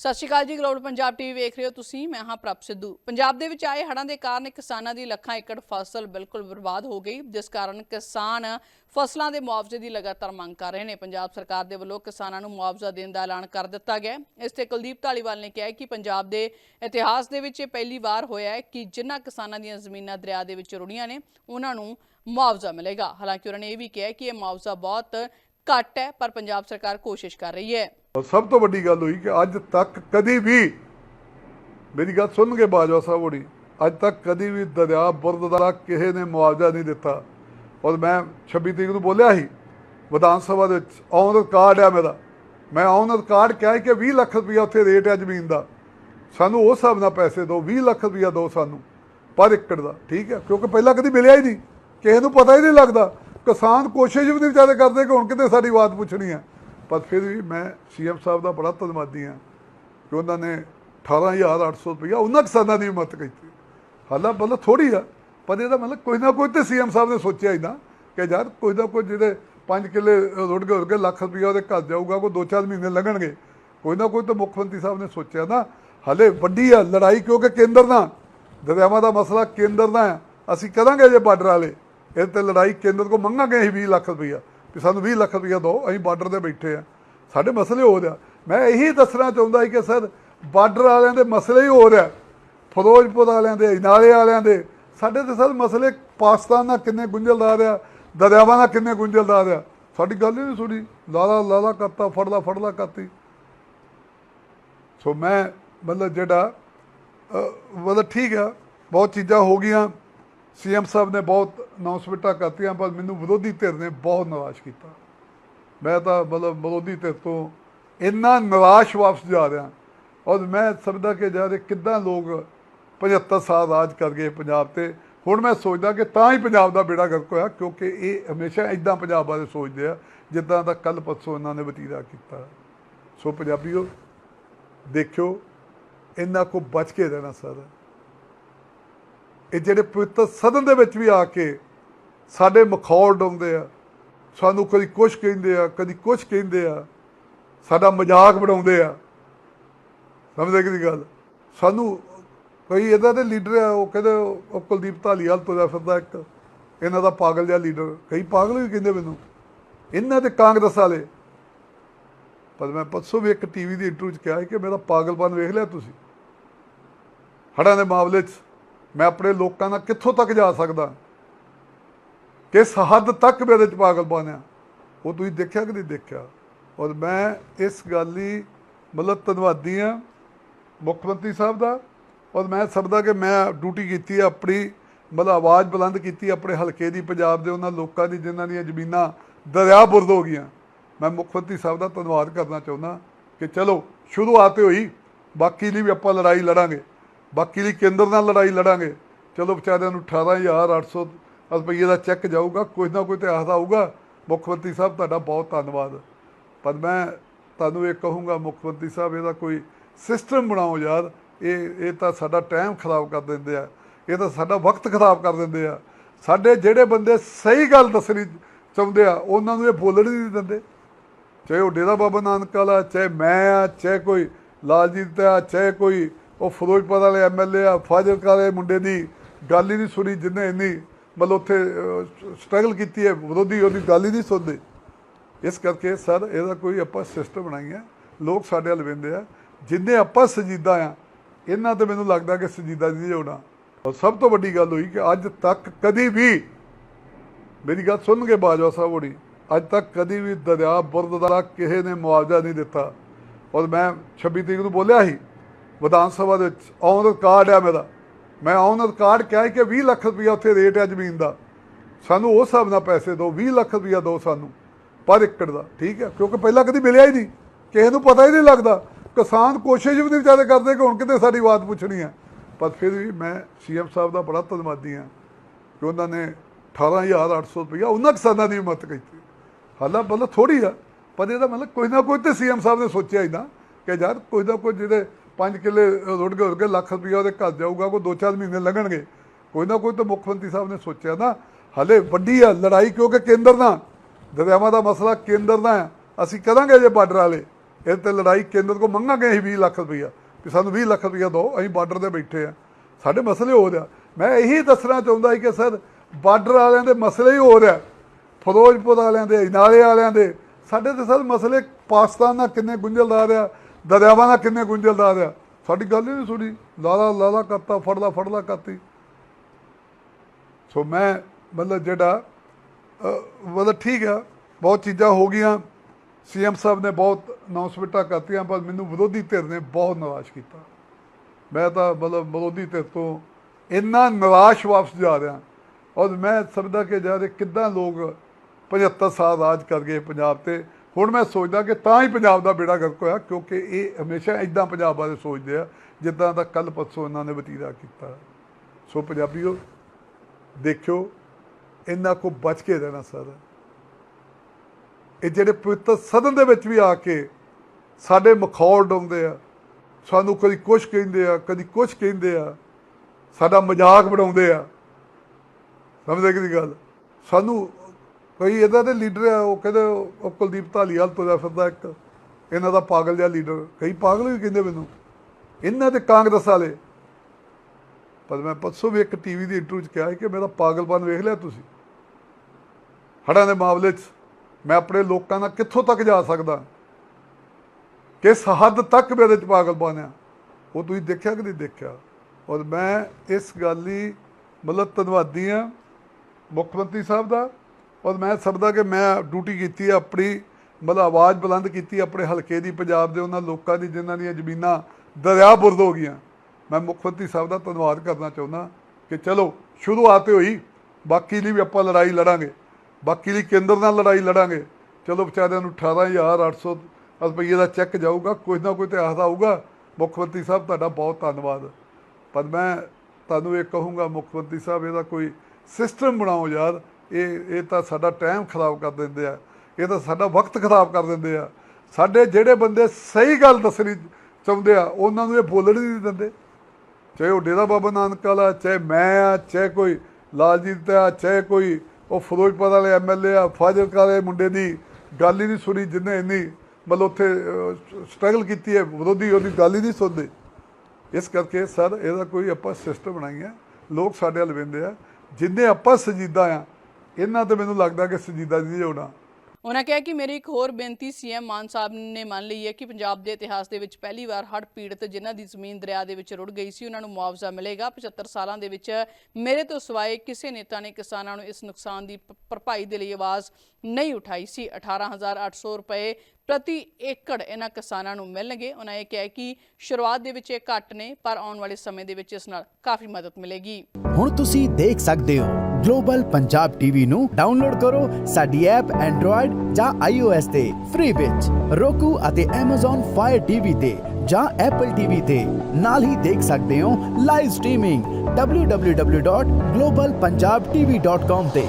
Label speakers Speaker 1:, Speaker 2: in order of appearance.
Speaker 1: ਸਤਿ ਸ਼੍ਰੀ ਅਕਾਲ ਜੀ, global Punjab TV ਵੇਖ ਰਹੇ ਹੋ ਤੁਸੀਂ, ਮੈਂ ਹਾਂ ਪ੍ਰਭ ਸਿੱਧੂ। ਪੰਜਾਬ ਦੇ ਵਿੱਚ ਆਏ ਹੜ੍ਹਾਂ ਦੇ ਕਾਰਨ ਕਿਸਾਨਾਂ ਦੀ ਲੱਖਾਂ ਏਕੜ ਫਸਲ ਬਿਲਕੁਲ ਬਰਬਾਦ ਹੋ ਗਈ, ਜਿਸ ਕਾਰਨ ਕਿਸਾਨ ਫਸਲਾਂ ਦੇ ਮੁਆਵਜ਼ੇ ਦੀ ਲਗਾਤਾਰ ਮੰਗ ਕਰ ਰਹੇ ਨੇ। ਪੰਜਾਬ ਸਰਕਾਰ ਦੇ ਵੱਲੋਂ ਕਿਸਾਨਾਂ ਨੂੰ ਮੁਆਵਜ਼ਾ ਦੇਣ ਦਾ ਐਲਾਨ ਕਰ ਦਿੱਤਾ ਗਿਆ ਇਸ ਤੇ ਕੁਲਦੀਪ ਢਾਲੀਵਾਲ ਨੇ ਕਿਹਾ ਕਿ ਪੰਜਾਬ ਦੇ ਇਤਿਹਾਸ ਦੇ ਵਿੱਚ ਇਹ ਪਹਿਲੀ ਵਾਰ ਹੋਇਆ ਹੈ ਕਿ ਜਿਨ੍ਹਾਂ ਕਿਸਾਨਾਂ ਦੀਆਂ ਜ਼ਮੀਨਾਂ ਦਰਿਆ ਦੇ ਵਿੱਚ ਰੁੜੀਆਂ ਨੇ, ਉਹਨਾਂ ਨੂੰ ਮੁਆਵਜ਼ਾ ਮਿਲੇਗਾ। ਹਾਲਾਂਕਿ ਉਹਨਾਂ ਨੇ ਇਹ ਵੀ ਕਿਹਾ ਕਿ ਇਹ ਮੁਆਵਜ਼ਾ ਬਹੁਤ ਘੱਟ ਹੈ, ਪਰ ਪੰਜਾਬ ਸਰਕਾਰ ਕੋਸ਼ਿਸ਼ ਕਰ ਰਹੀ ਹੈ।
Speaker 2: ਔਰ ਸਭ ਤੋਂ ਵੱਡੀ ਗੱਲ ਹੋਈ ਕਿ ਅੱਜ ਤੱਕ ਕਦੀ ਵੀ ਮੇਰੀ ਗੱਲ ਸੁਣ ਕੇ ਬਾਜਵਾ ਸਾਹਿਬ ਹੋਣੀ, ਅੱਜ ਤੱਕ ਕਦੀ ਵੀ ਦਰਿਆ ਬੁਰਦ ਦਾ ਕਿਸੇ ਨੇ ਮੁਆਵਜ਼ਾ ਨਹੀਂ ਦਿੱਤਾ। ਔਰ ਮੈਂ 26 ਤਰੀਕ ਨੂੰ ਬੋਲਿਆ ਸੀ, ਵਿਧਾਨ ਸਭਾ ਦੇ ਵਿੱਚ ਔਨ ਰਿਕਾਰਡ ਹੈ ਮੇਰਾ। ਮੈਂ ਔਨ ਰਿਕਾਰਡ ਕਿਹਾ ਕਿ 20 ਲੱਖ ਰੁਪਇਆ ਉੱਥੇ ਰੇਟ ਹੈ ਜ਼ਮੀਨ ਦਾ। ਸਾਨੂੰ ਉਸ ਹਿਸਾਬ ਨਾਲ ਪੈਸੇ ਦਿਓ 20 ਲੱਖ ਰੁਪਇਆ ਦਿਓ ਸਾਨੂੰ ਪਰ ਏਕੜ ਦਾ, ਠੀਕ ਹੈ? ਕਿਉਂਕਿ ਪਹਿਲਾਂ ਕਦੀ ਮਿਲਿਆ ਹੀ ਨਹੀਂ। ਕਿਸੇ ਨੂੰ ਪਤਾ ਹੀ ਨਹੀਂ ਲੱਗਦਾ। ਕਿਸਾਨ ਕੋਸ਼ਿਸ਼ ਵੀ ਨਹੀਂ ਵਿਚਾਰੇ ਕਰਦੇ ਕਿ ਹੁਣ ਕਿਤੇ ਸਾਡੀ ਬਾਤ ਪੁੱਛਣੀ ਹੈ। ਪਰ ਫਿਰ ਵੀ ਮੈਂ ਸੀਐਮ ਸਾਹਿਬ ਦਾ ਬੜਾ ਧੰਨਵਾਦੀ ਹਾਂ ਕਿ ਉਹਨਾਂ ਨੇ 18800 ਰੁਪਇਆ ਉਹਨਾਂ ਕਿਸਾਨਾਂ ਦੀ ਮਦਦ ਕੀਤੀ। ਹਾਲਾ ਮਤਲਬ ਥੋੜੀ ਆ, ਪਰ ਇਹਦਾ ਮਤਲਬ ਕੋਈ ਨਾ ਕੋਈ ਤੇ ਸੀਐਮ ਸਾਹਿਬ ਨੇ ਸੋਚਿਆ ਹੀ ਨਾ ਕਿ ਯਾਰ ਕੋਈ ਨਾ ਕੋਈ ਜਿਹੜੇ 5 ਕਿੱਲੇ ਰੁੜ ਗਏ ਹੋਣਗੇ ਲੱਖ ਰੁਪਇਆ ਉਹਦੇ ਘਰ ਜਾਊਗਾ, ਕੋਈ 2-4 ਮਹੀਨੇ ਲੱਗਣਗੇ ਕੋਈ ਨਾ ਕੋਈ ਤਾਂ ਮੁੱਖ ਮੰਤਰੀ ਸਾਹਿਬ ਨੇ ਸੋਚਿਆ ਨਾ। ਹਲੇ ਵੱਡੀ ਆ ਲੜਾਈ ਕਿਉਂਕਿ ਕੇਂਦਰ ਨਾਲ, ਦਰਿਆਵਾਂ ਦਾ ਮਸਲਾ ਕੇਂਦਰ ਦਾ ਹੈ। ਅਸੀਂ ਕਰਾਂਗੇ ਜੇ ਬਾਰਡਰ ਵਾਲੇ, ਇਹ ਤੇ ਲੜਾਈ ਕੇਂਦਰ ਕੋ ਮੰਗਾਂਗੇ ਅਸੀਂ 20 ਲੱਖ ਰੁਪਇਆ ਵੀ ਸਾਨੂੰ 20 ਲੱਖ ਰੁਪਇਆ ਦਿਓ, ਅਸੀਂ ਬਾਰਡਰ ਤੇ ਬੈਠੇ ਆ। ਸਾਡੇ ਮਸਲੇ ਹੋ ਰਿਹਾ। ਮੈਂ ਇਹੀ ਦੱਸਣਾ ਚਾਹੁੰਦਾ ਸੀ ਕਿ ਸਰ, ਬਾਰਡਰ ਵਾਲਿਆਂ ਦੇ ਮਸਲੇ ਹੀ ਹੋ ਰਿਹਾ। ਫਿਰੋਜ਼ਪੁਰ ਵਾਲਿਆਂ ਦੇ ਨਾਲੇ ਵਾਲਿਆਂ ਦੇ। ਸਾਡੇ ਤੇ ਸਰ ਮਸਲੇ ਪਾਕਿਸਤਾਨ ਨਾਲ ਕਿੰਨੇ ਗੁੰਝਲਦਾਰ ਆ, ਦਰਿਆਵਾਂ ਨਾਲ ਕਿੰਨੇ ਗੁੰਝਲਦਾਰ ਆ। ਸਾਡੀ ਗੱਲ ਹੀ ਨਹੀਂ ਸੁਣੀ। ਲਾਲਾ ਲਾਲਾ ਕਰਤਾ, ਫੜਲਾ ਫੜਲਾ ਕਰਤੀ। ਸੋ ਮੈਂ ਮਤਲਬ ਜਿਹੜਾ ਮਤਲਬ ਠੀਕ ਆ। ਬਹੁਤ ਚੀਜ਼ਾਂ ਹੋ ਗਈਆਂ। ਸੀਐਮ ਸਾਹਿਬ ਨੇ ਬਹੁਤ ਅਨਾਉਂਸਮੈਂਟਾਂ ਕਰਤੀਆਂ ਪਰ ਮੈਨੂੰ ਵਿਰੋਧੀ ਧਿਰ ਨੇ ਬਹੁਤ ਨਿਰਾਸ਼ ਕੀਤਾ। ਮੈਂ ਤਾਂ ਮਤਲਬ ਵਿਰੋਧੀ ਧਿਰ ਤੋਂ ਇੰਨਾ ਨਿਰਾਸ਼ ਵਾਪਸ ਜਾ ਰਿਹਾ। ਔਰ ਮੈਂ ਸਮਝਦਾ ਕਿ ਜਾ ਰਹੇ ਕਿੱਦਾਂ ਲੋਕ 75 ਸਾਲ ਰਾਜ ਕਰ ਗਏ ਪੰਜਾਬ ਤੇ। ਹੁਣ ਮੈਂ ਸੋਚਦਾ ਕਿ ਤਾਂ ਹੀ ਪੰਜਾਬ ਦਾ ਬੇੜਾ ਗਰਕ ਹੋਇਆ, ਕਿਉਂਕਿ ਇਹ ਹਮੇਸ਼ਾ ਇਦਾਂ ਪੰਜਾਬ ਬਾਰੇ ਸੋਚਦੇ ਆ, ਜਿੱਦਾਂ ਦਾ ਕੱਲ ਪਰਸੋਂ ਇਹਨਾਂ ਨੇ ਵਤੀਰਾ ਕੀਤਾ। ਸੋ ਪੰਜਾਬੀਓ, ਦੇਖਿਓ, ਇਹਨਾਂ ਕੋ ਬਚ ਕੇ ਰਹਿਣਾ ਸਰ। ਇਹ ਜਿਹੜੇ ਪਵਿੱਤਰ ਸਦਨ ਦੇ ਵਿੱਚ ਵੀ ਆ ਕੇ ਸਾਡੇ ਮਖੌਲ ਡਾਉਂਦੇ ਆ। ਸਾਨੂੰ ਕਦੀ ਕੁਛ ਕਹਿੰਦੇ ਆ, ਕਦੀ ਕੁਛ ਕਹਿੰਦੇ ਆ। ਸਾਡਾ ਮਜ਼ਾਕ ਬਣਾਉਂਦੇ ਆ। ਸਮਝਦੇ ਕਿ ਗੱਲ? ਸਾਨੂੰ ਕਈ ਇਦਾਂ ਦੇ ਲੀਡਰ ਆ, ਉਹ ਕਹਿੰਦੇ ਉਹ ਕੁਲਦੀਪ ਧਾਲੀਵਾਲ ਤੁਰਿਆ ਫਿਰਦਾ ਇੱਕ। ਇਹਨਾਂ ਦਾ ਪਾਗਲ ਜਿਹਾ ਲੀਡਰ। ਕਈ ਪਾਗਲ ਵੀ ਕਹਿੰਦੇ ਮੈਨੂੰ। ਇਹਨਾਂ ਦੇ ਕਾਂਗਰਸ ਵਾਲੇ। ਪਰ ਮੈਂ ਪਰਸੋਂ ਵੀ ਇੱਕ ਟੀਵੀ ਦੀ ਇੰਟਰਵਿਊ 'ਚ ਕਿਹਾ ਸੀ ਕਿ ਮੇਰਾ ਪਾਗਲਪਨ ਵੇਖ ਲਿਆ ਤੁਸੀਂ। ਹੜ੍ਹਾਂ ਦੇ ਮਾਮਲੇ 'ਚ ਮੈਂ ਆਪਣੇ ਲੋਕਾਂ ਨਾਲ ਕਿੱਥੋਂ ਤੱਕ ਜਾ ਸਕਦਾ? ਕਿਸ ਹੱਦ ਤੱਕ ਮੇਰੇ 'ਚ ਪਾਗਲ ਆ ਉਹ ਤੁਸੀਂ ਦੇਖਿਆ ਕਿ ਨਹੀਂ ਦੇਖਿਆ? ਔਰ ਮੈਂ ਇਸ ਗੱਲ ਲਈ ਮਤਲਬ ਧੰਨਵਾਦੀ ਆ ਮੁੱਖ ਮੰਤਰੀ ਸਾਹਿਬ ਦਾ। ਔਰ ਮੈਂ ਸਮਝਦਾ ਕਿ ਮੈਂ ਡਿਊਟੀ ਕੀਤੀ ਹੈ ਆਪਣੀ, ਮਤਲਬ ਆਵਾਜ਼ ਬੁਲੰਦ ਕੀਤੀ ਆਪਣੇ ਹਲਕੇ ਦੀ, ਪੰਜਾਬ ਦੇ ਉਹਨਾਂ ਲੋਕਾਂ ਦੀ, ਜਿਨ੍ਹਾਂ ਦੀਆਂ ਜ਼ਮੀਨਾਂ ਦਰਿਆ ਬੁਰਦ ਹੋ ਗਈਆਂ। ਮੈਂ ਮੁੱਖ ਮੰਤਰੀ ਸਾਹਿਬ ਦਾ ਧੰਨਵਾਦ ਕਰਨਾ ਚਾਹੁੰਦਾ ਕਿ ਚਲੋ, ਸ਼ੁਰੂਆਤ ਹੋਈ, ਬਾਕੀ ਲਈ ਵੀ ਆਪਾਂ ਲੜਾਈ ਲੜਾਂਗੇ। ਬਾਕੀ ਲਈ ਕੇਂਦਰ ਨਾਲ ਲੜਾਈ ਲੜਾਂਗੇ। ਚਲੋ ਵਿਚਾਰਿਆਂ ਨੂੰ 18800 ਰੁਪਏ ਦਾ ਚੈੱਕ ਜਾਊਗਾ, ਕੋਈ ਨਾ ਕੋਈ ਤੇ ਆਖਦਾ ਆਊਗਾ ਮੁੱਖ ਮੰਤਰੀ ਸਾਹਿਬ, ਤੁਹਾਡਾ ਬਹੁਤ ਧੰਨਵਾਦ। ਪਰ ਮੈਂ ਤੁਹਾਨੂੰ ਇਹ ਕਹੂੰਗਾ, ਮੁੱਖ ਮੰਤਰੀ ਸਾਹਿਬ, ਇਹਦਾ ਕੋਈ ਸਿਸਟਮ ਬਣਾਓ ਯਾਰ। ਇਹ ਇਹ ਤਾਂ ਸਾਡਾ ਟਾਈਮ ਖਰਾਬ ਕਰ ਦਿੰਦੇ ਆ। ਇਹ ਤਾਂ ਸਾਡਾ ਵਕਤ ਖਰਾਬ ਕਰ ਦਿੰਦੇ ਆ। ਸਾਡੇ ਜਿਹੜੇ ਬੰਦੇ ਸਹੀ ਗੱਲ ਦੱਸਣੀ ਚਾਹੁੰਦੇ ਆ, ਉਹਨਾਂ ਨੂੰ ਇਹ ਬੋਲਣ ਹੀ ਨਹੀਂ ਦਿੰਦੇ। ਚਾਹੇ ਉਹ ਡੇਰਾ ਬਾਬਾ ਨਾਨਕ ਵਾਲਾ, ਚਾਹੇ ਮੈਂ ਆ, ਚਾਹੇ ਕੋਈ ਲਾਲਜੀਤ ਆ ਚਾਹੇ ਕੋਈ ਉਹ ਫਿਰੋਜ਼ਪੁਰ ਵਾਲੇ ਐਮਐਲਏ ਆ, ਫਾਜ਼ਿਲਕਾ ਵਾਲੇ ਮੁੰਡੇ ਦੀ ਗੱਲ ਹੀ ਨਹੀਂ ਸੁਣੀ, ਜਿੰਨੇ ਇੰਨੀ ਮਤਲਬ ਉੱਥੇ ਸਟਰਗਲ ਕੀਤੀ ਹੈ, ਵਿਰੋਧੀ ਉਹਦੀ ਗੱਲ ਹੀ ਨਹੀਂ ਸੁਣਦੇ। ਇਸ ਕਰਕੇ ਸਰ, ਇਹਦਾ ਕੋਈ ਆਪਾਂ ਸਿਸਟਮ ਬਣਾਈਏ ਲੋਕ ਸਾਡੇ ਵੱਲ ਵੇਂਦੇ ਆ। ਜਿੰਨੇ ਆਪਾਂ ਸਜੀਦਾ ਆ, ਇਹਨਾਂ ਤੇ ਮੈਨੂੰ ਲੱਗਦਾ ਕਿ ਸਜੀਦਾ ਨਹੀਂ ਹੋਣਾ। ਔਰ ਸਭ ਤੋਂ ਵੱਡੀ ਗੱਲ ਹੋਈ ਕਿ ਅੱਜ ਤੱਕ ਕਦੀ ਵੀ, ਮੇਰੀ ਗੱਲ ਸੁਣ ਕੇ ਬਾਜਵਾ ਸਾਹਿਬ ਹੋਣੀ, ਅੱਜ ਤੱਕ ਕਦੀ ਵੀ ਦਰਿਆ ਬੁਰਦ ਦਾ ਕਿਸੇ ਨੇ ਮੁਆਵਜ਼ਾ ਨਹੀਂ ਦਿੱਤਾ। ਔਰ ਮੈਂ 26 ਤਰੀਕ ਨੂੰ ਬੋਲਿਆ ਸੀ, ਵਿਧਾਨ ਸਭਾ ਦੇ ਵਿੱਚ ਔਨ ਰਿਕਾਰਡ ਹੈ ਮੇਰਾ। ਮੈਂ ਔਨ ਰਿਕਾਰਡ ਕਿਹਾ ਕਿ 20 ਲੱਖ ਰੁਪਇਆ ਉੱਥੇ ਰੇਟ ਹੈ ਜ਼ਮੀਨ ਦਾ। ਸਾਨੂੰ ਉਸ ਹਿਸਾਬ ਨਾਲ ਪੈਸੇ ਦਿਓ 20 ਲੱਖ ਰੁਪਇਆ ਦਿਓ ਸਾਨੂੰ ਪਰ ਏਕੜ ਦਾ, ਠੀਕ ਹੈ? ਕਿਉਂਕਿ ਪਹਿਲਾਂ ਕਦੀ ਮਿਲਿਆ ਹੀ ਨਹੀਂ। ਕਿਸੇ ਨੂੰ ਪਤਾ ਹੀ ਨਹੀਂ ਲੱਗਦਾ। ਕਿਸਾਨ ਕੋਸ਼ਿਸ਼ ਵੀ ਨਹੀਂ ਵਿਚਾਰੇ ਕਰਦੇ ਕਿ ਹੁਣ ਕਿਤੇ ਸਾਡੀ ਬਾਤ ਪੁੱਛਣੀ ਹੈ। ਪਰ ਫਿਰ ਵੀ ਮੈਂ ਸੀਐਮ ਸਾਹਿਬ ਦਾ ਬੜਾ ਧੰਨਵਾਦੀ ਹਾਂ ਕਿ ਉਹਨਾਂ ਨੇ 18800 ਰੁਪਇਆ ਉਹਨਾਂ ਕਿਸਾਨਾਂ ਦੀ ਮਦਦ ਕੀਤੀ। ਹਾਲਾ ਮਤਲਬ ਥੋੜੀ ਆ, ਪਰ ਇਹਦਾ ਮਤਲਬ ਕੋਈ ਨਾ ਕੋਈ ਤੇ ਸੀਐਮ ਸਾਹਿਬ ਨੇ ਸੋਚਿਆ ਹੀ ਨਾ ਕਿ ਯਾਰ ਕੋਈ ਨਾ ਕੋਈ ਜਿਹੜੇ 5 ਕਿੱਲੇ ਰੁੜ ਗਏ ਹੋਣਗੇ ਲੱਖ ਰੁਪਈਆ ਉਹਦੇ ਘਰ ਜਾਊਗਾ, ਕੋਈ 2-4 ਮਹੀਨੇ ਲੱਗਣਗੇ ਕੋਈ ਨਾ ਕੋਈ ਤਾਂ ਮੁੱਖ ਮੰਤਰੀ ਸਾਹਿਬ ਨੇ ਸੋਚਿਆ ਨਾ। ਹਲੇ ਵੱਡੀ ਆ ਲੜਾਈ, ਕਿਉਂਕਿ ਕੇਂਦਰ ਨਾਲ ਦਰਿਆਵਾਂ ਦਾ ਮਸਲਾ ਕੇਂਦਰ ਦਾ ਹੈ। ਅਸੀਂ ਕਰਾਂਗੇ ਜੇ ਬਾਰਡਰ ਵਾਲੇ। ਇਹ ਤੇ ਲੜਾਈ ਕੇਂਦਰ ਕੋ ਮੰਗਾਂਗੇ ਅਸੀਂ 20 ਲੱਖ ਰੁਪਈਆ। ਵੀ ਸਾਨੂੰ 20 ਲੱਖ ਰੁਪਈਆ ਦਿਓ, ਅਸੀਂ ਬਾਰਡਰ ਤੇ ਬੈਠੇ ਆ। ਸਾਡੇ ਮਸਲੇ ਹੋ ਰਿਹਾ ਮੈਂ ਇਹੀ ਦੱਸਣਾ ਚਾਹੁੰਦਾ ਸੀ ਕਿ ਸਰ, ਬਾਰਡਰ ਵਾਲਿਆਂ ਦੇ ਮਸਲੇ ਹੀ ਹੋ ਰਿਹਾ ਫਿਰੋਜ਼ਪੁਰ ਵਾਲਿਆਂ ਦੇ, ਨਾਲੇ ਵਾਲਿਆਂ ਦੇ। ਸਾਡੇ ਤੇ ਸਰ ਮਸਲੇ ਪਾਕਿਸਤਾਨ ਨਾਲ ਕਿੰਨੇ ਗੁੰਝਲਦਾਰ ਆ। ਦਰਿਆਵਾਂ ਨਾਲ ਕਿੰਨੇ ਗੁੰਝਲਦਾਰ ਆ। ਸਾਡੀ ਗੱਲ ਹੀ ਨਹੀਂ ਸੁਣੀ। ਲਾਲਾ ਲਾਲਾ ਕਰਤਾ, ਫੜਲਾ ਫੜਲਾ ਕਰਤੀ। ਸੋ ਮੈਂ ਮਤਲਬ ਜਿਹੜਾ ਮਤਲਬ ਠੀਕ ਆ। ਬਹੁਤ ਚੀਜ਼ਾਂ ਹੋ ਗਈਆਂ। ਸੀਐਮ ਸਾਹਿਬ ਨੇ ਬਹੁਤ ਅਨਾਉਂਸਮੈਂਟਾਂ ਕਰਤੀਆਂ, ਪਰ ਮੈਨੂੰ ਵਿਰੋਧੀ ਧਿਰ ਨੇ ਬਹੁਤ ਨਿਰਾਸ਼ ਕੀਤਾ। ਮੈਂ ਤਾਂ ਮਤਲਬ ਵਿਰੋਧੀ ਧਿਰ ਤੋਂ ਇੰਨਾ ਨਿਰਾਸ਼ ਵਾਪਸ ਜਾ ਰਿਹਾ। ਔਰ ਮੈਂ ਸਮਝਦਾ ਕਿ ਜਾ ਕਿੱਦਾਂ ਲੋਕ 75 ਸਾਲ ਰਾਜ ਕਰ ਗਏ ਪੰਜਾਬ ਤੇ। ਹੁਣ ਮੈਂ ਸੋਚਦਾ ਕਿ ਤਾਂ ਹੀ ਪੰਜਾਬ ਦਾ ਬੇੜਾ ਗਰਕ ਹੋਇਆ, ਕਿਉਂਕਿ ਇਹ ਹਮੇਸ਼ਾ ਇਦਾਂ ਪੰਜਾਬ ਬਾਰੇ ਸੋਚਦੇ ਆ, ਜਿੱਦਾਂ ਦਾ ਕੱਲ ਪਰਸੋਂ ਇਹਨਾਂ ਨੇ ਵਤੀਰਾ ਕੀਤਾ। ਸੋ ਪੰਜਾਬੀਓ, ਦੇਖਿਓ, ਇਹਨਾਂ ਕੋ ਬਚ ਕੇ ਰਹਿਣਾ ਸਰ। ਇਹ ਜਿਹੜੇ ਪਵਿੱਤਰ ਸਦਨ ਦੇ ਵਿੱਚ ਵੀ ਆ ਕੇ ਸਾਡੇ ਮਖੌਲ ਡਾਉਂਦੇ ਆ, ਸਾਨੂੰ ਕਦੀ ਕੁਛ ਕਹਿੰਦੇ ਆ, ਕਦੀ ਕੁਛ ਕਹਿੰਦੇ ਆ, ਸਾਡਾ ਮਜ਼ਾਕ ਬਣਾਉਂਦੇ ਆ। ਸਮਝਦੇ ਕਿਹਦੀ ਗੱਲ? ਸਾਨੂੰ ਕਈ ਇਦਾਂ ਦੇ ਲੀਡਰ ਆ, ਉਹ ਕਹਿੰਦੇ ਉਹ ਕੁਲਦੀਪ ਧਾਲੀਵਾਲ ਤੁਰਿਆ ਫਿਰਦਾ ਇੱਕ। ਇਹਨਾਂ ਦਾ ਪਾਗਲ ਜਿਹਾ ਲੀਡਰ। ਕਈ ਪਾਗਲ ਵੀ ਕਹਿੰਦੇ ਮੈਨੂੰ। ਇਹਨਾਂ ਦੇ ਕਾਂਗਰਸ ਵਾਲੇ। ਪਰ ਮੈਂ ਪਰਸੋਂ ਵੀ ਇੱਕ ਟੀਵੀ ਦੀ ਇੰਟਰਵਿਊ 'ਚ ਕਿਹਾ ਸੀ ਕਿ ਮੇਰਾ ਪਾਗਲਪਨ ਵੇਖ ਲਿਆ ਤੁਸੀਂ। ਹੜਾਂ ਦੇ ਮਾਮਲੇ 'ਚ ਮੈਂ ਆਪਣੇ ਲੋਕਾਂ ਨਾਲ ਕਿੱਥੋਂ ਤੱਕ ਜਾ ਸਕਦਾ? ਕਿਸ ਹੱਦ ਤੱਕ ਮੇਰੇ 'ਚ ਪਾਗਲਪਨ ਆ? ਉਹ ਤੁਸੀਂ ਦੇਖਿਆ ਕਿ ਨਹੀਂ ਦੇਖਿਆ? ਔਰ ਮੈਂ ਇਸ ਗੱਲ ਲਈ ਮਤਲਬ ਧੰਨਵਾਦੀ ਆ ਮੁੱਖ ਮੰਤਰੀ ਸਾਹਿਬ ਦਾ। ਔਰ ਮੈਂ ਸਮਝਦਾ ਕਿ ਮੈਂ ਡਿਊਟੀ ਕੀਤੀ ਹੈ ਆਪਣੀ, ਮਤਲਬ ਆਵਾਜ਼ ਬੁਲੰਦ ਕੀਤੀ ਆਪਣੇ ਹਲਕੇ ਦੀ, ਪੰਜਾਬ ਦੇ ਉਹਨਾਂ ਲੋਕਾਂ ਦੀ, ਜਿਨ੍ਹਾਂ ਦੀਆਂ ਜ਼ਮੀਨਾਂ ਦਰਿਆ ਬੁਰਦ ਹੋ ਗਈਆਂ। ਮੈਂ ਮੁੱਖ ਮੰਤਰੀ ਸਾਹਿਬ ਦਾ ਧੰਨਵਾਦ ਕਰਨਾ ਚਾਹੁੰਦਾ ਕਿ ਚਲੋ, ਸ਼ੁਰੂਆਤ ਹੋਈ, ਬਾਕੀ ਲਈ ਵੀ ਆਪਾਂ ਲੜਾਈ ਲੜਾਂਗੇ। ਬਾਕੀ ਲਈ ਕੇਂਦਰ ਨਾਲ ਲੜਾਈ ਲੜਾਂਗੇ। ਚਲੋ ਵਿਚਾਰਿਆਂ ਨੂੰ 18800 ਰੁਪਈਏ ਦਾ ਚੈੱਕ ਜਾਊਗਾ, ਕੋਈ ਨਾ ਕੋਈ ਤੇ ਆਖਦਾ ਆਊਗਾ। ਮੁੱਖ ਮੰਤਰੀ ਸਾਹਿਬ, ਤੁਹਾਡਾ ਬਹੁਤ ਧੰਨਵਾਦ। ਪਰ ਮੈਂ ਤੁਹਾਨੂੰ ਇਹ ਕਹੂੰਗਾ, ਮੁੱਖ ਮੰਤਰੀ ਸਾਹਿਬ, ਇਹਦਾ ਕੋਈ ਸਿਸਟਮ ਬਣਾਓ ਯਾਰ। ਇਹ ਇਹ ਤਾਂ ਸਾਡਾ ਟਾਈਮ ਖਰਾਬ ਕਰ ਦਿੰਦੇ ਆ। ਇਹ ਤਾਂ ਸਾਡਾ ਵਕਤ ਖਰਾਬ ਕਰ ਦਿੰਦੇ ਆ। ਸਾਡੇ ਜਿਹੜੇ ਬੰਦੇ ਸਹੀ ਗੱਲ ਦੱਸਣੀ ਚਾਹੁੰਦੇ ਆ, ਉਹਨਾਂ ਨੂੰ ਇਹ ਬੋਲਣ ਹੀ ਨਹੀਂ ਦਿੰਦੇ। ਚਾਹੇ ਉਹ ਡੇਰਾ ਬਾਬਾ ਨਾਨਕ ਵਾਲਾ, ਚਾਹੇ ਮੈਂ ਆ, ਚਾਹੇ ਕੋਈ ਲਾਲਜੀਤ ਆ ਚਾਹੇ ਕੋਈ ਉਹ ਫਿਰੋਜ਼ਪੁਰ ਵਾਲੇ ਐਮਐਲਏ ਆ, ਫਾਜ਼ਿਲਕਾ ਵਾਲੇ ਮੁੰਡੇ ਦੀ ਗੱਲ ਹੀ ਨਹੀਂ ਸੁਣੀ ਜਿੰਨੇ ਇੰਨੀ ਮਤਲਬ ਉੱਥੇ ਸਟਰਗਲ ਕੀਤੀ ਹੈ, ਵਿਰੋਧੀ ਉਹਦੀ ਗੱਲ ਹੀ ਨਹੀਂ ਸੁਣਦੇ। ਇਸ ਕਰਕੇ ਸਰ, ਇਹਦਾ ਕੋਈ ਆਪਾਂ ਸਿਸਟਮ ਬਣਾਈਏ ਲੋਕ ਸਾਡੇ ਵੱਲ ਵੇਂਦੇ ਆ। ਜਿੰਨੇ ਆਪਾਂ ਸੰਜੀਦਾ ਆ ਇਹਨਾਂ ਤੇ ਮੈਨੂੰ ਲੱਗਦਾ ਕਿ ਸੰਜੀਦਾ ਨਹੀਂ ਹੋਣਾ
Speaker 1: ਉਹਨਾਂ ਕਿਹਾ ਕਿ ਮੇਰੀ ਇੱਕ ਹੋਰ ਬੇਨਤੀ ਸੀਐਮ ਮਾਨ ਸਾਹਿਬ ਨੇ ਮੰਨ ਲਈ ਹੈ ਕਿ ਪੰਜਾਬ ਦੇ ਇਤਿਹਾਸ ਦੇ ਵਿੱਚ ਪਹਿਲੀ ਵਾਰ ਹੜ੍ਹ ਪੀੜਤ ਜਿਨ੍ਹਾਂ ਦੀ ਜ਼ਮੀਨ ਦਰਿਆ ਦੇ ਵਿੱਚ ਰੁੜ ਗਈ ਸੀ, ਉਹਨਾਂ ਨੂੰ ਮੁਆਵਜ਼ਾ ਮਿਲੇਗਾ। 75 ਸਾਲਾਂ ਦੇ ਵਿੱਚ ਮੇਰੇ ਤੋਂ ਸਿਵਾਏ ਕਿਸੇ ਨੇਤਾ ਨੇ ਕਿਸਾਨਾਂ ਨੂੰ ਇਸ ਨੁਕਸਾਨ ਦੀ ਭਰਪਾਈ ਦੇ ਲਈ ਆਵਾਜ਼ ਨਹੀਂ ਉਠਾਈ ਸੀ। 18800 ਰੁਪਏ ਪ੍ਰਤੀ ਏਕੜ ਇਹਨਾਂ ਕਿਸਾਨਾਂ ਨੂੰ ਮਿਲਣਗੇ। ਉਹਨਾਂ ਇਹ ਕਿਹਾ ਕਿ ਸ਼ੁਰੂਆਤ ਦੇ ਵਿੱਚ ਇਹ ਘੱਟ ਨੇ, ਪਰ ਆਉਣ ਵਾਲੇ ਸਮੇਂ ਦੇ ਵਿੱਚ ਇਸ ਨਾਲ ਕਾਫੀ ਮਦਦ ਮਿਲੇਗੀ।
Speaker 3: ਹੁਣ ਤੁਸੀਂ ਦੇਖ ਸਕਦੇ ਹੋ ਗਲੋਬਲ ਪੰਜਾਬ ਟੀਵੀ ਨੂੰ ਡਾਊਨਲੋਡ ਕਰੋ ਸਾਡੀ ਐਪ ਐਂਡਰੋਇਡ ਜਾਂ iOS ਤੇ ਫ੍ਰੀ ਵਿੱਚ। Roku ਅਤੇ Amazon Fire TV ਤੇ ਜਾਂ Apple TV ਤੇ। ਨਾਲ ਹੀ ਦੇਖ ਸਕਦੇ ਹੋ ਲਾਈਵ ਸਟ੍ਰੀਮਿੰਗ www.globalpunjabtv.com ਤੇ।